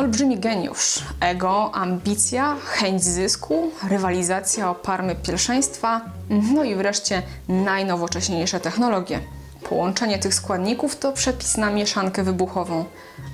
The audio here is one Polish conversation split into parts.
Olbrzymi geniusz, ego, ambicja, chęć zysku, rywalizacja o parmy pierwszeństwa, no i wreszcie najnowocześniejsze technologie. Połączenie tych składników to przepis na mieszankę wybuchową,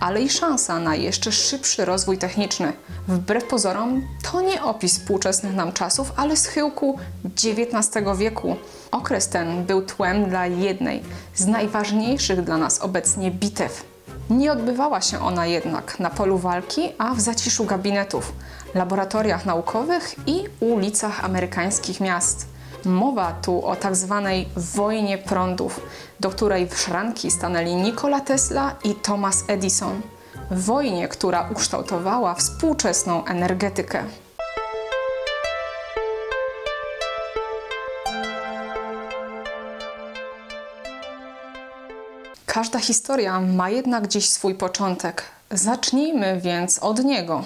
ale i szansa na jeszcze szybszy rozwój techniczny. Wbrew pozorom, to nie opis współczesnych nam czasów, ale schyłku XIX wieku. Okres ten był tłem dla jednej z najważniejszych dla nas obecnie bitew. Nie odbywała się ona jednak na polu walki, a w zaciszu gabinetów, laboratoriach naukowych i ulicach amerykańskich miast. Mowa tu o tak zwanej wojnie prądów, do której w szranki stanęli Nikola Tesla i Thomas Edison. Wojnie, która ukształtowała współczesną energetykę. Każda historia ma jednak gdzieś swój początek. Zacznijmy więc od niego.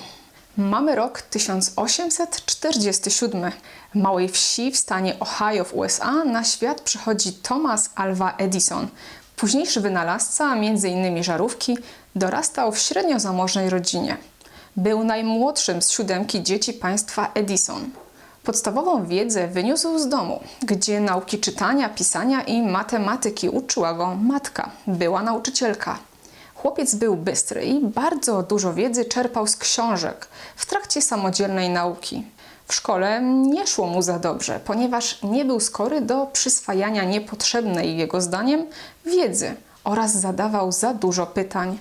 Mamy rok 1847. W małej wsi w stanie Ohio w USA na świat przychodzi Thomas Alva Edison. Późniejszy wynalazca, m.in. żarówki, dorastał w średnio zamożnej rodzinie. Był najmłodszym z siódemki dzieci państwa Edison. Podstawową wiedzę wyniósł z domu, gdzie nauki czytania, pisania i matematyki uczyła go matka, była nauczycielka. Chłopiec był bystry i bardzo dużo wiedzy czerpał z książek w trakcie samodzielnej nauki. W szkole nie szło mu za dobrze, ponieważ nie był skory do przyswajania niepotrzebnej jego zdaniem wiedzy oraz zadawał za dużo pytań.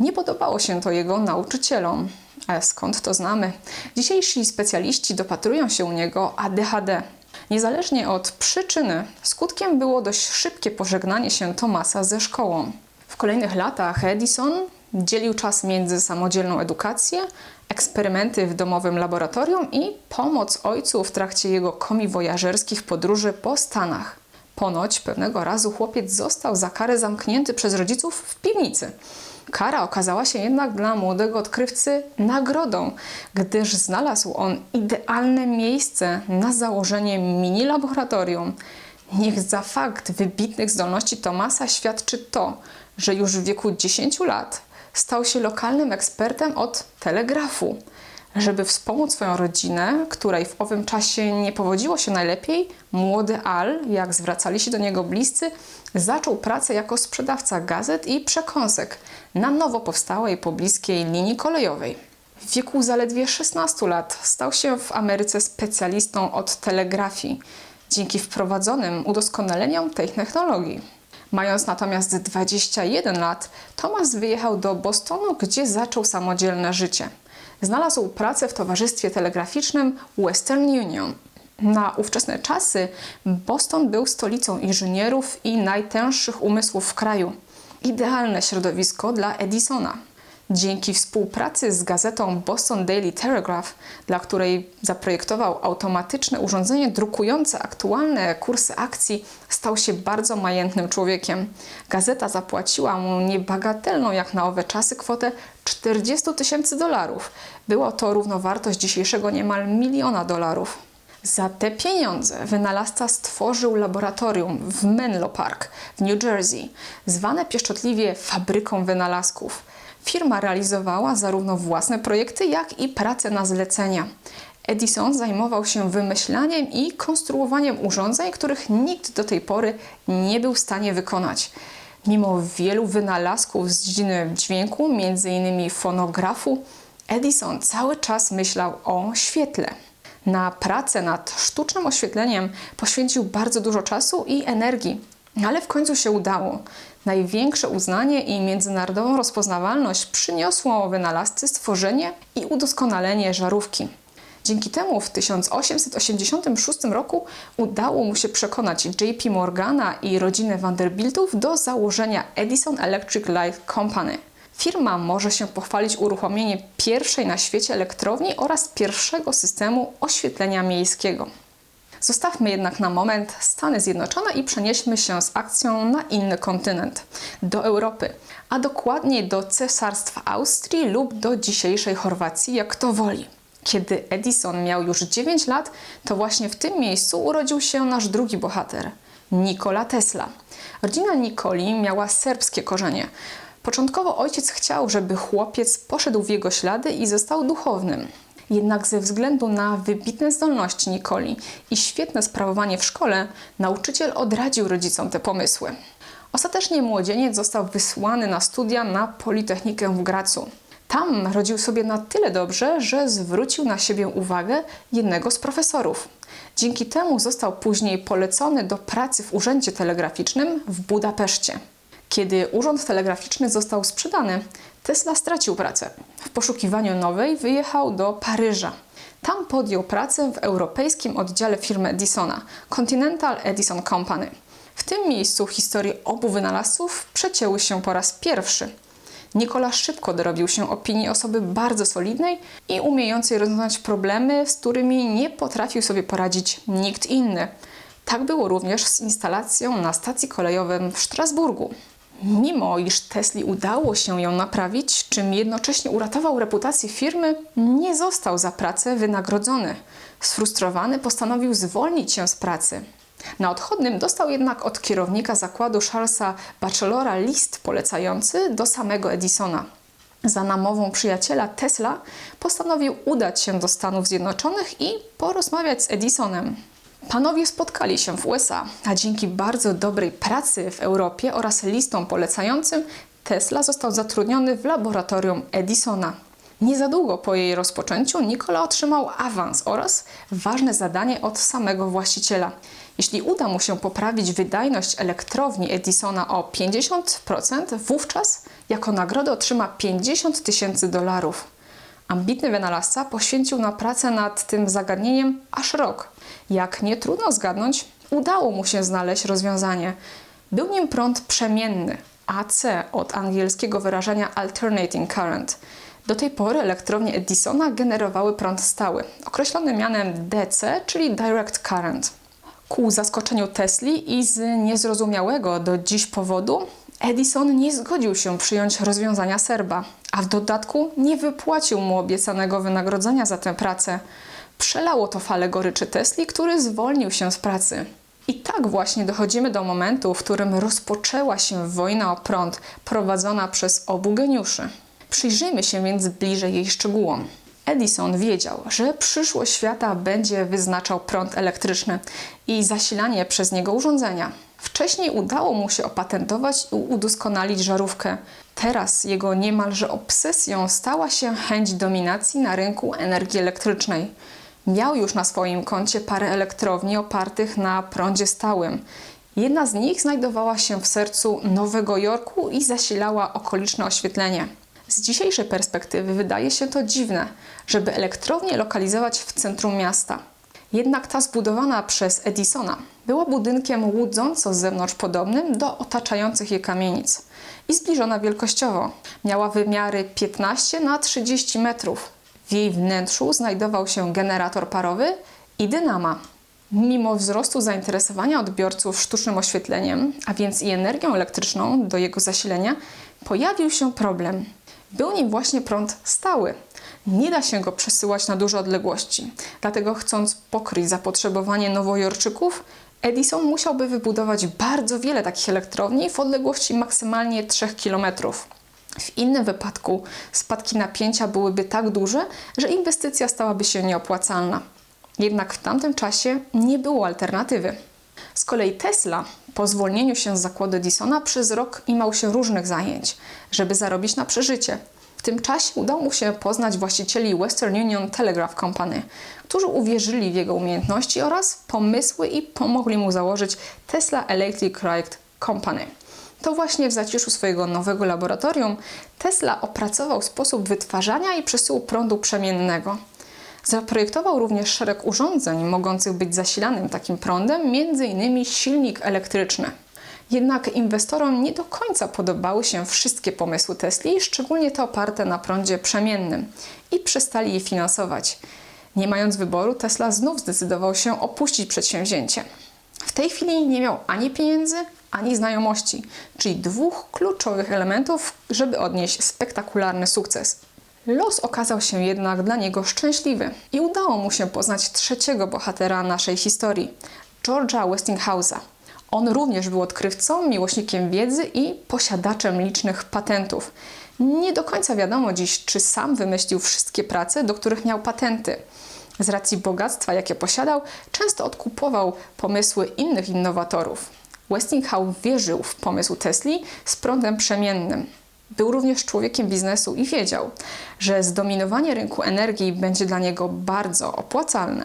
Nie podobało się to jego nauczycielom. Ale skąd to znamy? Dzisiejsi specjaliści dopatrują się u niego ADHD. Niezależnie od przyczyny, skutkiem było dość szybkie pożegnanie się Tomasa ze szkołą. W kolejnych latach Edison dzielił czas między samodzielną edukację, eksperymenty w domowym laboratorium i pomoc ojcu w trakcie jego komiwojażerskich podróży po Stanach. Ponoć pewnego razu chłopiec został za karę zamknięty przez rodziców w piwnicy. Kara okazała się jednak dla młodego odkrywcy nagrodą, gdyż znalazł on idealne miejsce na założenie mini laboratorium. Niech za fakt wybitnych zdolności Tomasa świadczy to, że już w wieku 10 lat stał się lokalnym ekspertem od telegrafu. Żeby wspomóc swoją rodzinę, której w owym czasie nie powodziło się najlepiej, młody Al, jak zwracali się do niego bliscy, zaczął pracę jako sprzedawca gazet i przekąsek na nowo powstałej pobliskiej linii kolejowej. W wieku zaledwie 16 lat stał się w Ameryce specjalistą od telegrafii dzięki wprowadzonym udoskonaleniom tej technologii. Mając natomiast 21 lat, Thomas wyjechał do Bostonu, gdzie zaczął samodzielne życie. Znalazł pracę w towarzystwie telegraficznym Western Union. Na ówczesne czasy Boston był stolicą inżynierów i najtęższych umysłów w kraju. Idealne środowisko dla Edisona. Dzięki współpracy z gazetą Boston Daily Telegraph, dla której zaprojektował automatyczne urządzenie drukujące aktualne kursy akcji, stał się bardzo majętnym człowiekiem. Gazeta zapłaciła mu niebagatelną jak na owe czasy kwotę 40 tysięcy dolarów. Była to równowartość dzisiejszego niemal miliona dolarów. Za te pieniądze wynalazca stworzył laboratorium w Menlo Park w New Jersey, zwane pieszczotliwie fabryką wynalazków. Firma realizowała zarówno własne projekty, jak i pracę na zlecenia. Edison zajmował się wymyślaniem i konstruowaniem urządzeń, których nikt do tej pory nie był w stanie wykonać. Mimo wielu wynalazków z dziedziny dźwięku, m.in. fonografu, Edison cały czas myślał o świetle. Na pracę nad sztucznym oświetleniem poświęcił bardzo dużo czasu i energii, ale w końcu się udało. Największe uznanie i międzynarodową rozpoznawalność przyniosło wynalazcy stworzenie i udoskonalenie żarówki. Dzięki temu w 1886 roku udało mu się przekonać JP Morgana i rodzinę Vanderbiltów do założenia Edison Electric Light Company. Firma może się pochwalić uruchomieniem pierwszej na świecie elektrowni oraz pierwszego systemu oświetlenia miejskiego. Zostawmy jednak na moment Stany Zjednoczone i przenieśmy się z akcją na inny kontynent do Europy, a dokładniej do Cesarstwa Austrii lub do dzisiejszej Chorwacji, jak to woli. Kiedy Edison miał już 9 lat, to właśnie w tym miejscu urodził się nasz drugi bohater Nikola Tesla. Rodzina Nikoli miała serbskie korzenie. Początkowo ojciec chciał, żeby chłopiec poszedł w jego ślady i został duchownym. Jednak ze względu na wybitne zdolności Nikoli i świetne sprawowanie w szkole, nauczyciel odradził rodzicom te pomysły. Ostatecznie młodzieniec został wysłany na studia na Politechnikę w Gracu. Tam radził sobie na tyle dobrze, że zwrócił na siebie uwagę jednego z profesorów. Dzięki temu został później polecony do pracy w urzędzie telegraficznym w Budapeszcie. Kiedy urząd telegraficzny został sprzedany, Tesla stracił pracę. W poszukiwaniu nowej wyjechał do Paryża. Tam podjął pracę w europejskim oddziale firmy Edisona, Continental Edison Company. W tym miejscu historie obu wynalazców przecięły się po raz pierwszy. Nikola szybko dorobił się opinii osoby bardzo solidnej i umiejącej rozwiązać problemy, z którymi nie potrafił sobie poradzić nikt inny. Tak było również z instalacją na stacji kolejowej w Strasburgu. Mimo iż Tesli udało się ją naprawić, czym jednocześnie uratował reputację firmy, nie został za pracę wynagrodzony. Sfrustrowany postanowił zwolnić się z pracy. Na odchodnym dostał jednak od kierownika zakładu Charlesa Batchelora list polecający do samego Edisona. Za namową przyjaciela Tesla postanowił udać się do Stanów Zjednoczonych i porozmawiać z Edisonem. Panowie spotkali się w USA, a dzięki bardzo dobrej pracy w Europie oraz listom polecającym Tesla został zatrudniony w laboratorium Edisona. Nie za długo po jej rozpoczęciu Nikola otrzymał awans oraz ważne zadanie od samego właściciela. Jeśli uda mu się poprawić wydajność elektrowni Edisona o 50%, wówczas jako nagrodę otrzyma 50 tysięcy dolarów. Ambitny wynalazca poświęcił na pracę nad tym zagadnieniem aż rok. Jak nie trudno zgadnąć, udało mu się znaleźć rozwiązanie. Był nim prąd przemienny, AC od angielskiego wyrażenia alternating current. Do tej pory elektrownie Edisona generowały prąd stały, określony mianem DC, czyli direct current. Ku zaskoczeniu Tesli i z niezrozumiałego do dziś powodu Edison nie zgodził się przyjąć rozwiązania Serba, a w dodatku nie wypłacił mu obiecanego wynagrodzenia za tę pracę. Przelało to falę goryczy Tesli, który zwolnił się z pracy. I tak właśnie dochodzimy do momentu, w którym rozpoczęła się wojna o prąd prowadzona przez obu geniuszy. Przyjrzyjmy się więc bliżej jej szczegółom. Edison wiedział, że przyszłość świata będzie wyznaczał prąd elektryczny i zasilanie przez niego urządzenia. Wcześniej udało mu się opatentować i udoskonalić żarówkę. Teraz jego niemalże obsesją stała się chęć dominacji na rynku energii elektrycznej. Miał już na swoim koncie parę elektrowni opartych na prądzie stałym. Jedna z nich znajdowała się w sercu Nowego Jorku i zasilała okoliczne oświetlenie. Z dzisiejszej perspektywy wydaje się to dziwne, żeby elektrownię lokalizować w centrum miasta. Jednak ta zbudowana przez Edisona była budynkiem łudząco z zewnątrz podobnym do otaczających je kamienic i zbliżona wielkościowo. Miała wymiary 15 na 30 metrów. W jej wnętrzu znajdował się generator parowy i dynama. Mimo wzrostu zainteresowania odbiorców sztucznym oświetleniem, a więc i energią elektryczną do jego zasilenia, pojawił się problem. Był nim właśnie prąd stały. Nie da się go przesyłać na duże odległości. Dlatego chcąc pokryć zapotrzebowanie nowojorczyków, Edison musiałby wybudować bardzo wiele takich elektrowni w odległości maksymalnie 3 km. W innym wypadku spadki napięcia byłyby tak duże, że inwestycja stałaby się nieopłacalna. Jednak w tamtym czasie nie było alternatywy. Z kolei Tesla po zwolnieniu się z zakładu Edisona przez rok imał się różnych zajęć, żeby zarobić na przeżycie. W tym czasie udało mu się poznać właścicieli Western Union Telegraph Company, którzy uwierzyli w jego umiejętności oraz pomysły i pomogli mu założyć Tesla Electric Light Company. To właśnie w zaciszu swojego nowego laboratorium Tesla opracował sposób wytwarzania i przesyłu prądu przemiennego. Zaprojektował również szereg urządzeń mogących być zasilanym takim prądem, m.in. silnik elektryczny. Jednak inwestorom nie do końca podobały się wszystkie pomysły Tesli, szczególnie te oparte na prądzie przemiennym, i przestali je finansować. Nie mając wyboru, Tesla znów zdecydował się opuścić przedsięwzięcie. Tej chwili nie miał ani pieniędzy, ani znajomości, czyli dwóch kluczowych elementów, żeby odnieść spektakularny sukces. Los okazał się jednak dla niego szczęśliwy i udało mu się poznać trzeciego bohatera naszej historii, George'a Westinghouse'a. On również był odkrywcą, miłośnikiem wiedzy i posiadaczem licznych patentów. Nie do końca wiadomo dziś, czy sam wymyślił wszystkie prace, do których miał patenty. Z racji bogactwa, jakie posiadał, często odkupował pomysły innych innowatorów. Westinghouse wierzył w pomysł Tesli z prądem przemiennym. Był również człowiekiem biznesu i wiedział, że zdominowanie rynku energii będzie dla niego bardzo opłacalne.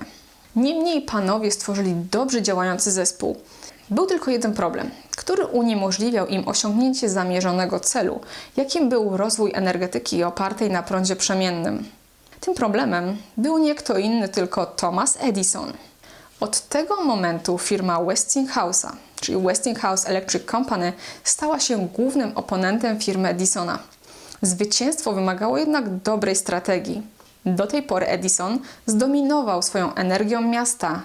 Niemniej panowie stworzyli dobrze działający zespół. Był tylko jeden problem, który uniemożliwiał im osiągnięcie zamierzonego celu, jakim był rozwój energetyki opartej na prądzie przemiennym. Tym problemem był nie kto inny, tylko Thomas Edison. Od tego momentu firma Westinghouse'a, czyli Westinghouse Electric Company, stała się głównym oponentem firmy Edisona. Zwycięstwo wymagało jednak dobrej strategii. Do tej pory Edison zdominował swoją energią miasta.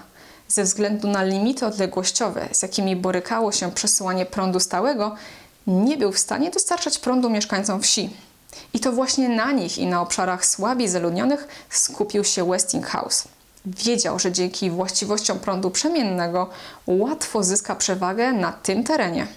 Ze względu na limity odległościowe, z jakimi borykało się przesyłanie prądu stałego, nie był w stanie dostarczać prądu mieszkańcom wsi. I to właśnie na nich i na obszarach słabiej zaludnionych skupił się Westinghouse. Wiedział, że dzięki właściwościom prądu przemiennego łatwo zyska przewagę na tym terenie.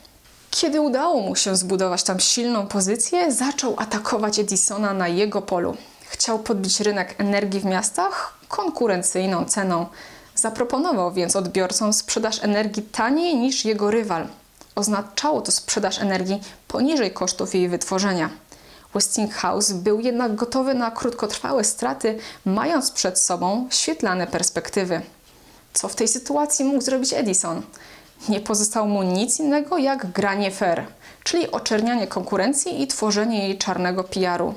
Kiedy udało mu się zbudować tam silną pozycję, zaczął atakować Edisona na jego polu. Chciał podbić rynek energii w miastach konkurencyjną ceną. Zaproponował więc odbiorcom sprzedaż energii taniej niż jego rywal. Oznaczało to sprzedaż energii poniżej kosztów jej wytworzenia. Westinghouse był jednak gotowy na krótkotrwałe straty, mając przed sobą świetlane perspektywy. Co w tej sytuacji mógł zrobić Edison? Nie pozostało mu nic innego jak granie fair, czyli oczernianie konkurencji i tworzenie jej czarnego PR-u.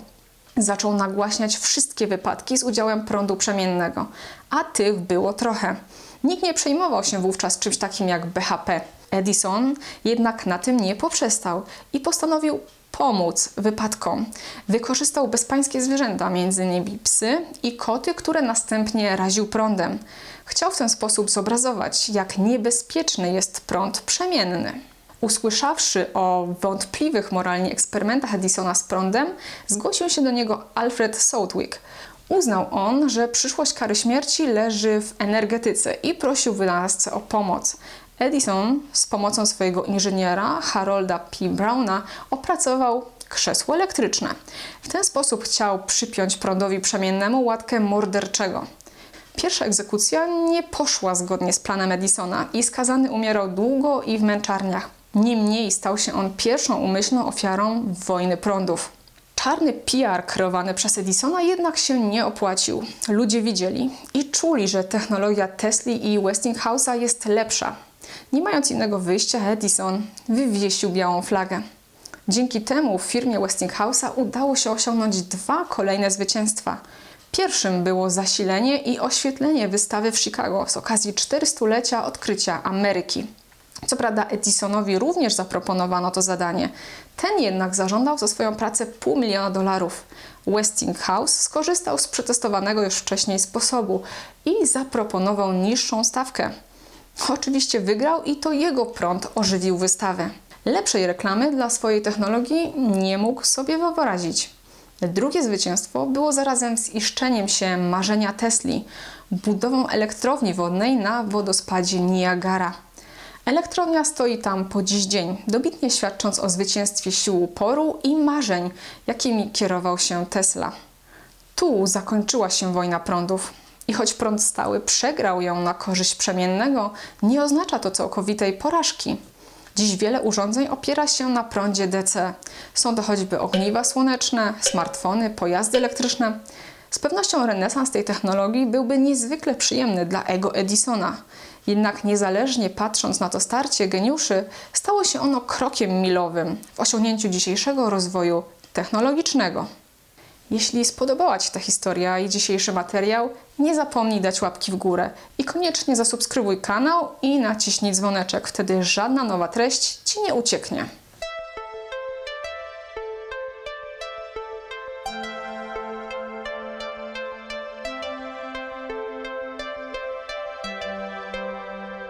Zaczął nagłaśniać wszystkie wypadki z udziałem prądu przemiennego, a tych było trochę. Nikt nie przejmował się wówczas czymś takim jak BHP. Edison jednak na tym nie poprzestał i postanowił pomóc wypadkom. Wykorzystał bezpańskie zwierzęta, m.in. psy i koty, które następnie raził prądem. Chciał w ten sposób zobrazować, jak niebezpieczny jest prąd przemienny. Usłyszawszy o wątpliwych moralnie eksperymentach Edisona z prądem, zgłosił się do niego Alfred Southwick. Uznał on, że przyszłość kary śmierci leży w energetyce i prosił wynalazcę o pomoc. Edison z pomocą swojego inżyniera Harolda P. Browna opracował krzesło elektryczne. W ten sposób chciał przypiąć prądowi przemiennemu łatkę morderczego. Pierwsza egzekucja nie poszła zgodnie z planem Edisona i skazany umierał długo i w męczarniach. Niemniej stał się on pierwszą umyślną ofiarą wojny prądów. Czarny PR kreowany przez Edisona jednak się nie opłacił. Ludzie widzieli i czuli, że technologia Tesli i Westinghouse'a jest lepsza. Nie mając innego wyjścia, Edison wywiesił białą flagę. Dzięki temu firmie Westinghouse'a udało się osiągnąć dwa kolejne zwycięstwa. Pierwszym było zasilenie i oświetlenie wystawy w Chicago z okazji 400-lecia odkrycia Ameryki. Co prawda Edisonowi również zaproponowano to zadanie. Ten jednak zażądał za swoją pracę pół miliona dolarów. Westinghouse skorzystał z przetestowanego już wcześniej sposobu i zaproponował niższą stawkę. Oczywiście wygrał i to jego prąd ożywił wystawę. Lepszej reklamy dla swojej technologii nie mógł sobie wyobrazić. Drugie zwycięstwo było zarazem ziszczeniem się marzenia Tesli, budową elektrowni wodnej na wodospadzie Niagara. Elektrownia stoi tam po dziś dzień, dobitnie świadcząc o zwycięstwie sił uporu i marzeń, jakimi kierował się Tesla. Tu zakończyła się wojna prądów. I choć prąd stały przegrał ją na korzyść przemiennego, nie oznacza to całkowitej porażki. Dziś wiele urządzeń opiera się na prądzie DC. Są to choćby ogniwa słoneczne, smartfony, pojazdy elektryczne. Z pewnością renesans tej technologii byłby niezwykle przyjemny dla ego Edisona. Jednak niezależnie patrząc na to starcie geniuszy, stało się ono krokiem milowym w osiągnięciu dzisiejszego rozwoju technologicznego. Jeśli spodobała Ci ta historia i dzisiejszy materiał, nie zapomnij dać łapki w górę i koniecznie zasubskrybuj kanał i naciśnij dzwoneczek, wtedy żadna nowa treść Ci nie ucieknie.